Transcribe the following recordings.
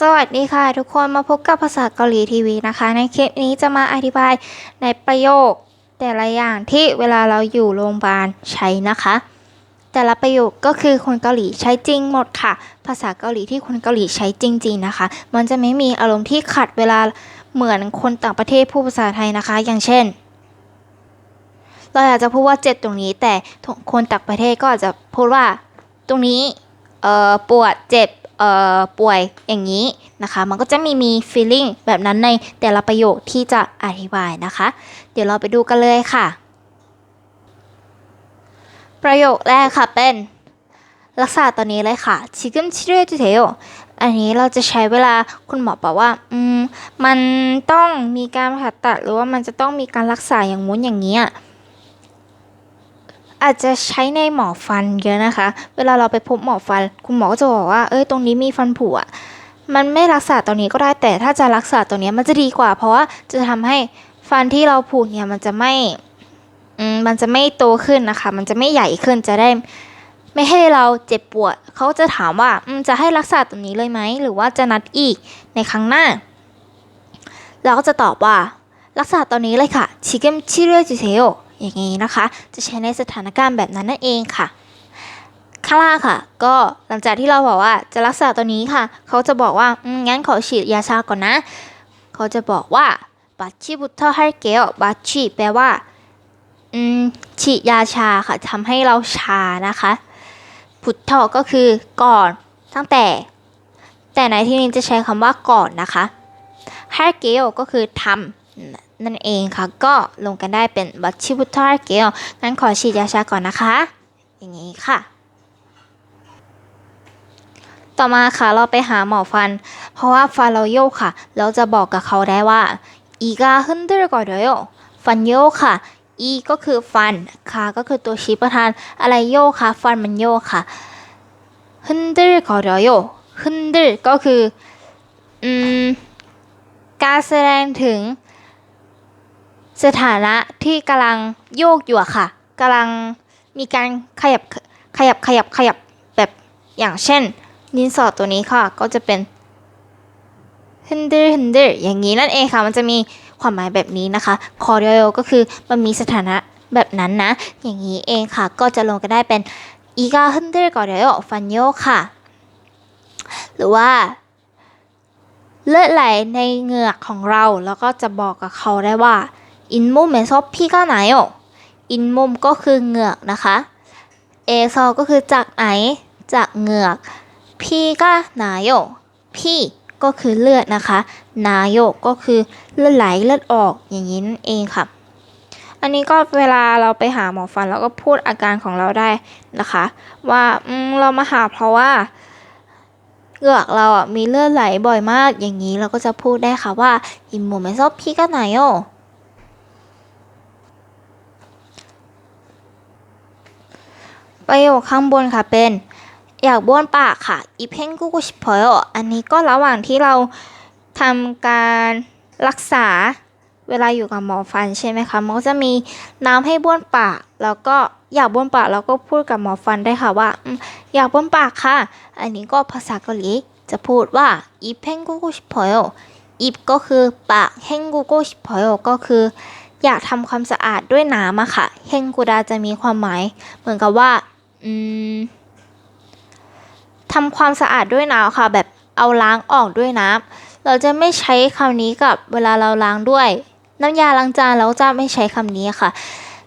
สวัสดีค่ะทุกคนมาพบกับภาษาเกาหลีทีวีนะคะ ในคลิปนี้จะมาอธิบายในประโยค แต่ละอย่างที่เวลาเราอยู่โรงพยาบาลใช้นะคะ แต่ละประโยคก็คือคนเกาหลีใช้จริงหมดค่ะ ภาษาเกาหลีที่คนเกาหลีใช้จริง ๆนะคะ มันจะไม่มีอารมณ์ที่ขัดเวลาเหมือนคนต่างประเทศพูดภาษาไทยนะคะ อย่างเช่น เราอยากจะพูดว่าเจ็บตรงนี้ แต่คนต่างประเทศก็อาจจะพูดว่า ตรงนี้เออปวดเจ็บ ป่วยอย่างนี้นะคะ มันก็จะมีมี feeling แบบนั้นในแต่ละประโยคที่จะอธิบายนะคะ เดี๋ยวเราไปดูกันเลยค่ะ ประโยคแรกค่ะเป็นรักษาตอนนี้เลยค่ะชิคมชิเรตุเทโออันนี้เราจะใช้เวลาคุณหมอบอกว่า อืม มันต้องมีการผ่าตัดหรือว่ามันจะต้องมีการรักษาอย่างงู้นอย่างนี้อะ อาจจะใช้ในหมอฟันเยอะนะคะ เวลาเราไปพบหมอฟัน คุณหมอก็จะบอกว่า เอ้ย ตรงนี้มีฟันผุอะมันไม่รักษาตรงนี้ก็ได้ แต่ถ้าจะรักษาตรงนี้มันจะดีกว่า เพราะว่าจะทำให้ฟันที่เราผุเนี่ยมันจะไม่ มันจะไม่โตขึ้นนะคะ มันจะไม่ใหญ่ขึ้น จะได้ไม่ให้เราเจ็บปวด เขาจะถามว่าจะให้รักษาตรงนี้เลยไหม หรือว่าจะนัดอีกในครั้งหน้า เราก็จะตอบว่า รักษาตอนนี้เลยค่ะชิเกมชิเรจิเซโอ อย่างนี้นะคะ จะใช้ในสถานการณ์แบบนั้นนั่นเองค่ะข้างล่างค่ะ ก็หลังจากที่เราบอกว่าจะรักษาตัวนี้ค่ะ เขาจะบอกว่าอืมงั้นขอฉีดยาชาก่อนนะ เขาจะบอกว่าบัตชีบุตเตอร์ให้เกลบัตชีแปลว่าอืมฉีดยาชาค่ะทำให้เราชานะคะพุทธก็คือก่อนตั้งแต่ แต่ในที่นี้จะใช้คำว่าก่อนนะคะให้เกลก็คือทำ นั่นเองค่ะ ก็ลงกันได้เป็นบัตชิบุทาร์เกลงั้นขอฉีดยาชาก่อนนะคะ อย่างนี้ค่ะ ต่อมาค่ะเราไปหาหมอฟัน เพราะว่าฟันเราโยกค่ะ เราจะบอกกับเขาได้ว่าอีกาขึ้นด้วยก่อนเดี๋ยวฟันโยกค่ะอีก็คือฟันค่ะก็คือตัวชี้ประธานอะไรโยกค่ะ ฟันมันโยกค่ะฮึนดิร์ขอนเดียวโยฮึนดิร์ก็คือ อืม การแสดงถึง สถานะที่กำลังโยกอยู่อะค่ะกำลังมีการขยับขยับขยับขยับแบบอย่างเช่นดินสอตัวนี้ค่ะ ก็จะเป็น hinder hinder อย่างนี้นั่นเองค่ะ มันจะมีความหมายแบบนี้นะคะคอเดโอก็คือมันมีสถานะแบบนั้นนะ อย่างนี้เองค่ะ ก็จะลงกันได้เป็นอีกา hinder ก่อนเดโอฟันโยค่ะ หรือว่า เลือดไหลในเหงือกของเรา แล้วก็จะบอกกับเขาได้ว่า อินมุมเมซอพี่ก็ไหนอะอินมุมก็คือเหงือกนะคะเอซอก็คือจากไหน จากเหงือกพี่ก็ไหนอะพี่ก็คือเลือดนะคะ นาโยกก็คือเลือดไหลเลือดออกอย่างนี้นั่นเองค่ะ อันนี้ก็เวลาเราไปหาหมอฟันเราก็พูดอาการของเราได้นะคะ ว่าเรามาหาเพราะว่าเหงือกเราอะมีเลือดไหลบ่อยมากอย่างนี้เราก็จะพูดได้ค่ะว่าอิมโมเมซอพี่ก็ไหนอ่ ประโยคข้างบนค่ะเป็น อยากบ้วนปากค่ะอีเพ่งกุกุชิพอยอันนี้ก็ระหว่างที่เราทำการรักษาเวลาอยู่กับหมอฟันใช่ไหมคะมันก็จะมีน้ำให้บ้วนปาก แล้วก็อยากบ้วนปากเราก็พูดกับหมอฟันได้ค่ะว่าอยากบ้วนปากค่ะ อันนี้ก็ภาษาเกาหลีจะพูดว่าอีเพ่งกุกุชิพอยอีฟก็คือปากเฮงกุกุชิพอยก็คือ อยากทำความสะอาดด้วยน้ำอะค่ะเฮงกูดาจะมีความหมาย เหมือนกับว่า อืมทำความสะอาดด้วยน้ำค่ะ แบบเอาล้างออกด้วยน้ำเราจะไม่ใช้คำนี้กับเวลาเราล้างด้วย น้ำยาล้างจานเราจะไม่ใช้คำนี้ค่ะ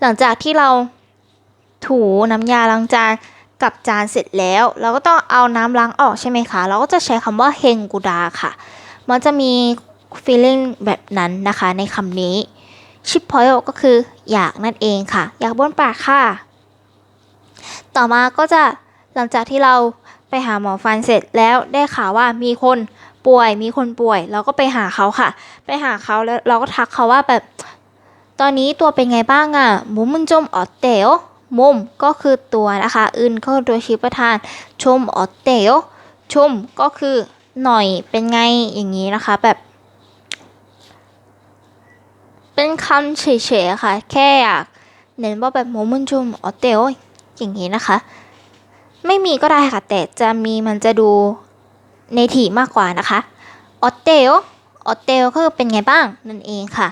หลังจากที่เราถูน้ำยาล้างจานกับจานเสร็จแล้ว เราก็ต้องเอาน้ำล้างออกใช่ไหมคะ เราก็จะใช้คำว่าเฮงกูดาค่ะ มันจะมี feeling แบบนั้นนะคะในคำนี้ชิปพอยก็คืออยากนั่นเองค่ะ อยากบ้นปากค่ะ ต่อมาก็จะหลังจากที่เราไปหาหมอฟันเสร็จแล้วได้ข่าวว่ามีคนป่วยมีคนป่วย เราก็ไปหาเขาค่ะ ไปหาเขาแล้วเราก็ทักเขาว่าแบบตอนนี้ตัวเป็นไงบ้างอะมุมมันจมออเตลมุมก็คือตัวนะคะอื่นก็ตัวชี้ประธาน ชมออเตลชมก็คือหน่อยเป็นไงอย่างนี้นะคะแบบ เป็นคำเฉยๆค่ะ แค่อยากเน้นว่าแบบโมมันจมออเตล อย่างนี้นะคะ ไม่มีก็ได้ค่ะ แต่จะมีมันจะดู native มากกว่านะคะออเตลออเตลก็เป็นไงบ้างนั่นเองค่ะ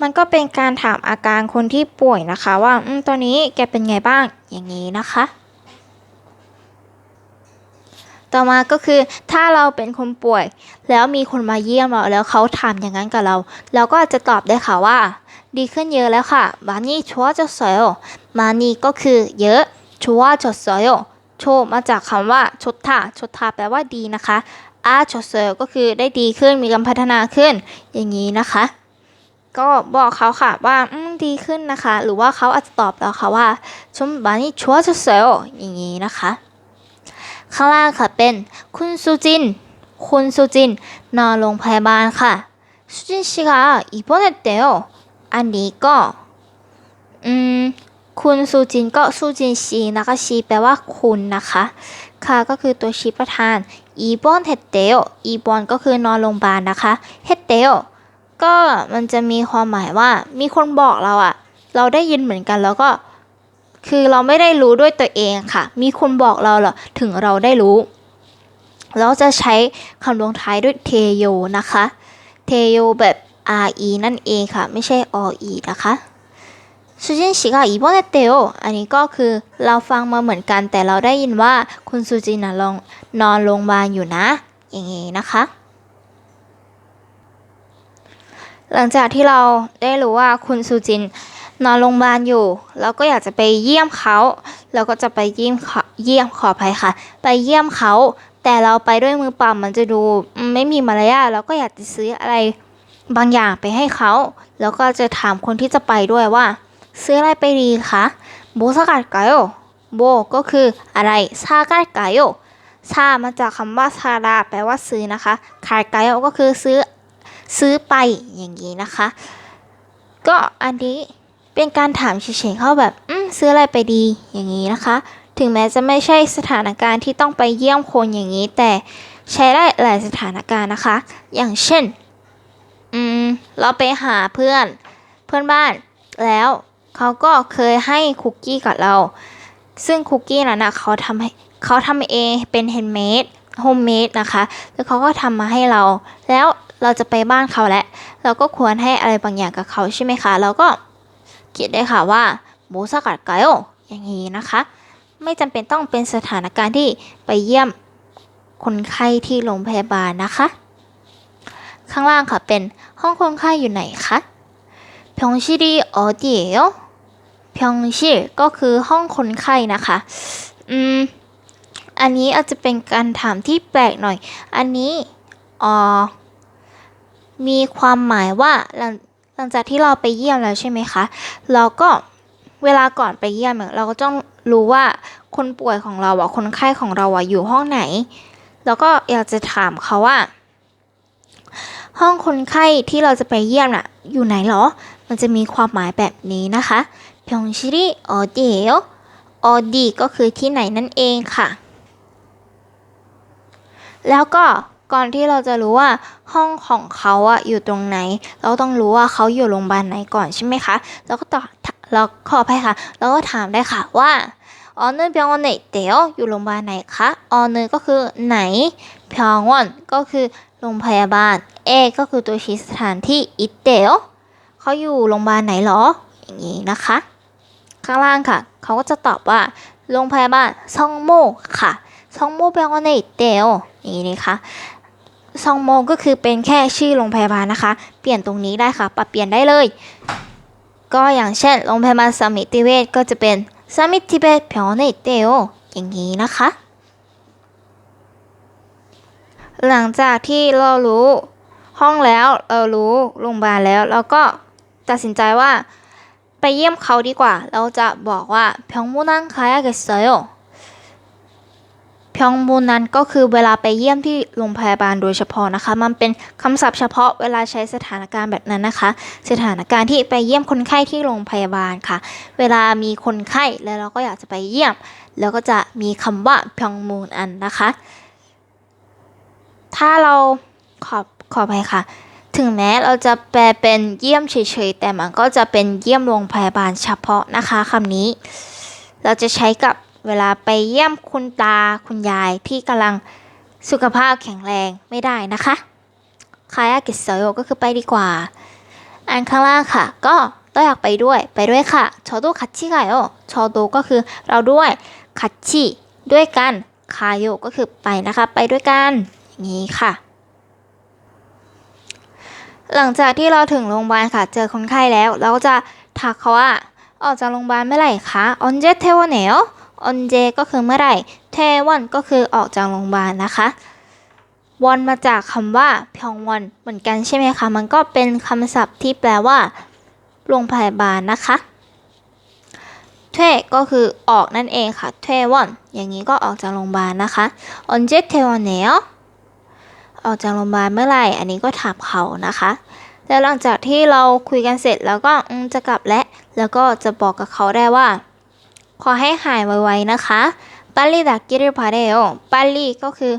มันก็เป็นการถามอาการคนที่ป่วยนะคะ ว่าอตอนนี้แกเป็นไงบ้างอย่างนี้นะคะ ต่อมาก็คือถ้าเราเป็นคนป่วย แล้วมีคนมาเยี่ยมเราแล้วเขาถามอย่างนั้นกับเรา เราก็จะตอบได้ค่ะว่า ดีขึ้นเยอะแล้วค่ะมานี่ชัวจะสอยมานี่ก็คือเยอะชัวจะสอยโชมาจากคำว่าชดท่าชดท่าแปลว่าดีนะคะอาชดสอยก็คือได้ดีขึ้นมีการพัฒนาขึ้น อย่างนี้นะคะ ก็บอกเขาค่ะว่าอืมดีขึ้นนะคะ หรือว่าเขาอาจจะตอบเราค่ะว่าชมบานี่ชัวจะสอยอย่างนี้นะคะ ข้างล่างค่ะเป็นคุณซูจิน คุณซูจิน นอนโรงพยาบาลค่ะซูจิน씨가입원했대요 อันนี้ก็ อืม คุณซูจินก็ซูจินชีนะคะชีแปลว่าคุณนะคะ ค่ะก็คือตัวชี้ประธาน อีบอนเฮดเตลอีบอนก็คือนอนโรงพยาบาลนะคะเฮดเตลก็มันจะมีความหมายว่า มีคนบอกเราอะเราได้ยินเหมือนกันแล้วก็ คือเราไม่ได้รู้ด้วยตัวเองค่ะ มีคนบอกเราเหรอถึงเราได้รู้ เราจะใช้คำลงท้ายด้วยเทโยนะคะ เทโยแบบ re นั่นเองค่ะ ไม่ใช่ oe นะคะซูจินชิกะอีโบนเตโออันนี้ก็คือเราฟังมาเหมือนกัน แต่เราได้ยินว่าคุณซูจินนะลองนอนโรงพยาบาลอยู่นะ อย่างงี้นะคะ หลังจากที่เราได้รู้ว่าคุณซูจินนอนโรงพยาบาลอยู่ เราก็อยากจะไปเยี่ยมเขาเราก็จะไปเยี่ยมเขาเยี่ยมขออภัยค่ะ ไปเยี่ยมเขา แต่เราไปด้วยมือเปล่ามันจะดูไม่มีมารยาทเราก็อยากจะซื้ออะไร บางอย่างไปให้เขา แล้วก็จะถามคนที่จะไปด้วยว่า ซื้ออะไรไปดีคะโบซากัดไกโอโบก็คืออะไรซากัดไกโอซามาจากคำว่าซาดาแปลว่าซื้อนะคะคาดไกโอก็คือซื้อซื้อไปอย่างนี้นะคะ ก็อันนี้เป็นการถามเฉยๆเขาแบบอืมซื้ออะไรไปดีอย่างนี้นะคะ ถึงแม้จะไม่ใช่สถานการณ์ที่ต้องไปเยี่ยมคนอย่างนี้ แต่ใช้ได้หลายสถานการณ์นะคะ อย่างเช่น อืม เราไปหาเพื่อน เพื่อนบ้าน แล้วเขาก็เคยให้คุกกี้กับเรา ซึ่งคุกกี้นั้นนะเขาทำให้เขาทำเองเป็นแฮนด์เมดโฮมเมดนะคะแล้วเขาก็ทำมาให้เรา แล้วเราจะไปบ้านเขาแล้ว เราก็ควรให้อะไรบางอย่างกับเขาใช่ไหมคะ เราก็เขียนได้ค่ะว่าโมสกัดไกโออย่างนี้นะคะ ไม่จำเป็นต้องเป็นสถานการณ์ที่ไปเยี่ยมคนไข้ที่โรงพยาบาลนะคะ ข้างล่างค่ะเป็นห้องคนไข้อยู่ไหนคะ병실이어디예요 병실ก็คือห้องคนไข้นะคะ อืม อันนี้อาจจะเป็นการถามที่แปลกหน่อย อันนี้อ๋อมีความหมายว่าหลังหลังจากที่เราไปเยี่ยมแล้วใช่ไหมคะ เราก็เวลาก่อนไปเยี่ยมเนี่ยเราก็ต้องรู้ว่าคนป่วยของเราอะคนไข้ของเราอะอยู่ห้องไหน แล้วก็อยากจะถามเขาว่า ห้องคนไข้ที่เราจะไปเยี่ยมน่ะ อยู่ไหนหรอ มันจะมีความหมายแบบนี้นะคะพยองชิริออเดียวออดีก็คือที่ไหนนั่นเองค่ะ แล้วก็ก่อนที่เราจะรู้ว่าห้องของเขาอะอยู่ตรงไหน เราต้องรู้ว่าเขาอยู่โรงพยาบาลไหนก่อนใช่ไหมคะ แล้วก็ต่อเราขออภัค่ะ แล้วก็ถามได้ค่ะว่าออเนอร์เพียงวันไหนเดี๋ยวอยู่โรงพยาบาลไหนคะออเนอร์ก็คือไหนเพียงวันก็คือโรงพยาบาล เอก็คือตัวชี้สถานที่อิตเตโอเขาอยู่โรงพยาบาลไหนหรอ อย่างนี้นะคะ ข้างล่างค่ะ เขาก็จะตอบว่าโรงพยาบาลซองโมค่ะซองโมแปลว่าในอิตเตโออย่างนี้นะคะซองโมก็คือเป็นแค่ชื่อโรงพยาบาลนะคะ เปลี่ยนตรงนี้ได้ค่ะ ปรับเปลี่ยนได้เลย ก็อย่างเช่นโรงพยาบาลสมิติเวชก็จะเป็นสมิติเวชแปลว่าในเตโออย่างนี้นะคะ หลังจากที่เรารู้ ห้องแล้ว เรารู้โรงพยาบาลแล้ว เราก็ตัดสินใจว่า ไปเยี่ยมเขาดีกว่า เราจะบอกว่าพยงมูนันคายาเกเซโยพยงมูนันก็คือเวลาไปเยี่ยมที่โรงพยาบาลโดยเฉพาะนะคะ มันเป็นคำศัพท์เฉพาะเวลาใช้สถานการณ์แบบนั้นนะคะ สถานการณ์ที่ไปเยี่ยมคนไข้ที่โรงพยาบาลค่ะ เวลามีคนไข้แล้วเราก็อยากจะไปเยี่ยม แล้วก็จะมีคำว่าพยงมูนันนะคะ ถ้าเราขอบ ขอไปค่ะ ถึงแม้เราจะแปลเป็นเยี่ยมเฉยๆ แต่มันก็จะเป็นเยี่ยมโรงพยาบาลเฉพาะนะคะคำนี้ เราจะใช้กับเวลาไปเยี่ยมคุณตาคุณยายที่กำลังสุขภาพแข็งแรงไม่ได้นะคะคายากิเซโยก็คือไปดีกว่า อันข้างล่างค่ะ ก็ต้องอยากไปด้วยไปด้วยค่ะชอโดคัตชิกายโอชอโดก็คือเราด้วยคัตชิด้วยกันคายโยก็คือไปนะคะ ไปด้วยกันอย่างนี้ค่ะ หลังจากที่เราถึงโรงพยาบาลค่ะเจอคนไข้แล้ว เราจะทักเขาว่า ออกจากโรงพยาบาลเมื่อไหร่คะออนเจเทวเนลออนเจก็คือเมื่อไหร่เทวันก็คือออกจากโรงพยาบาลนะคะวอนมาจากคำว่าพยองวันเหมือนกันใช่ไหมคะมันก็เป็นคำศัพท์ที่แปลว่า โรงพยาบาลนะคะเทก็คือออกนั่นเองค่ะเทวอนอย่างนี้ก็ออกจากโรงพยาบาลนะคะออนเจเทวันเนล ออกจากโรงพยาบาลเมื่อไหร่ อันนี้ก็ถามเขานะคะแล้วหลังจากที่เราคุยกันเสร็จแล้วก็จะกลับและ แล้วก็จะบอกกับเขาได้ว่า ขอให้หายไวๆนะคะปัลลีดักกิริพาเดโอปัลลีก็คือ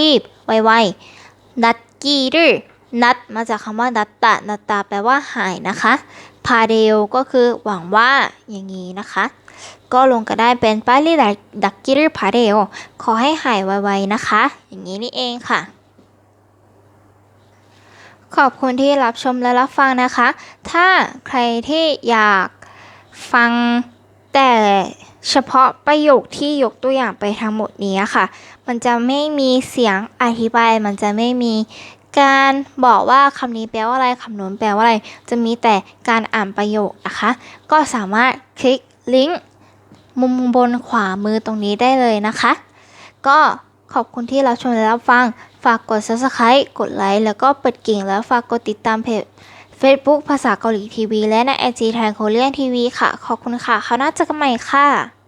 รีบๆไวๆดักกิรินัดมาจากคำว่าดัตตะนัตตาแปลว่าหายนะคะพาเดโลก็คือหวังว่าอย่างนี้นะคะ ก็ลงก็ได้เป็นปัลลีดักกิริพาเดโอขอให้หายไวๆนะคะ อย่างนี้นี่เองค่ะ ขอบคุณที่รับชมและรับฟังนะคะ ถ้าใครที่อยากฟังแต่เฉพาะประโยคที่ยกตัวอย่างไปทั้งหมดนี้ค่ะ มันจะไม่มีเสียงอธิบาย มันจะไม่มีการบอกว่าคำนี้แปลว่าอะไรคำนู้นแปลว่าอะไร จะมีแต่การอ่านประโยคนะคะ ก็สามารถคลิกลิงก์มุมบนขวามือตรงนี้ได้เลยนะคะ ก็ขอบคุณที่รับชมและรับฟัง ฝากกด subscribe กดไลค์แล้วก็เปิดกิ่งแล้วฝากกดติดตามเพจ Facebook ภาษาเกาหลีทีวีและในไอจีแทนโคเรียนทีวีค่ะ ขอบคุณค่ะเขาวหน่าเจอกันใหม่ค่ะ